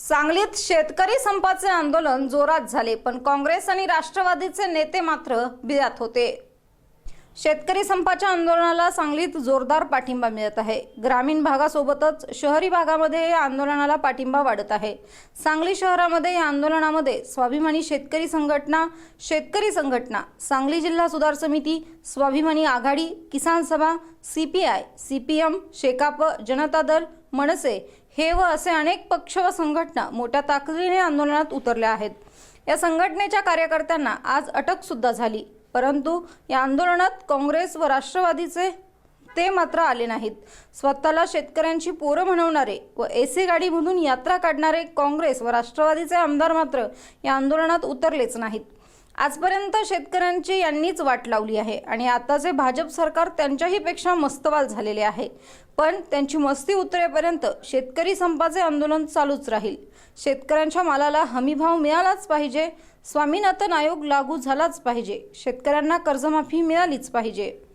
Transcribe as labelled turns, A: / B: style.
A: सांगलीत शेतकरी संपाचे आंदोलन जोरात झाले पण काँग्रेस आणि राष्ट्रवादीचे नेते मात्र बिरात होते. शेतकरी संपाच्या आंदोलनाला सांगलीत जोरदार पाठिंबा मिळत आहे. ग्रामीण भागासोबतच शहरी भागामध्ये या आंदोलनाला पाठिंबा वाढत आहे. सांगली शहरामध्ये या आंदोलनामध्ये स्वाभिमानी शेतकरी संघटना शेतकरी संघटना सांगली जिल्हा सुधार समिती Swabhimani Aghadi Kisan Sabha C P I C P M Shekap Janata Dal Manase हे व असे अनेक पक्ष व संघटना मोठ्या ताकदीने आंदोलनात उतरल्या आहेत. या संघटनेच्या कार्यकर्त्यांना आज अटक सुद्धा झाली. परंतु या आंदोलनात काँग्रेस व राष्ट्रवादीचे ते मात्र आले नाहीत. स्वतःला शेतकऱ्यांची पोरं म्हणवणारे व एसी गाडीमधून यात्रा काढणारे काँग्रेस व राष्ट्रवादीचे आमदार मात्र या आंदोलनात उतरलेच नाहीत. आजपर्यंत शेतकऱ्यांची यांनीच वाट लावली आहे आणि आताचे भाजप सरकार त्यांच्याही पेक्षा मस्तवाल झालेले आहे. पण त्यांची मस्ती उतरेपर्यंत शेतकरी संपाचे आंदोलन चालूच राहील. शेतकऱ्यांच्या मालाला हमीभाव मिळालाच पाहिजे. स्वामीनाथन आयोग लागू झालाच पाहिजे. शेतकऱ्यांना कर्जमाफी मिळालीच पाहिजे.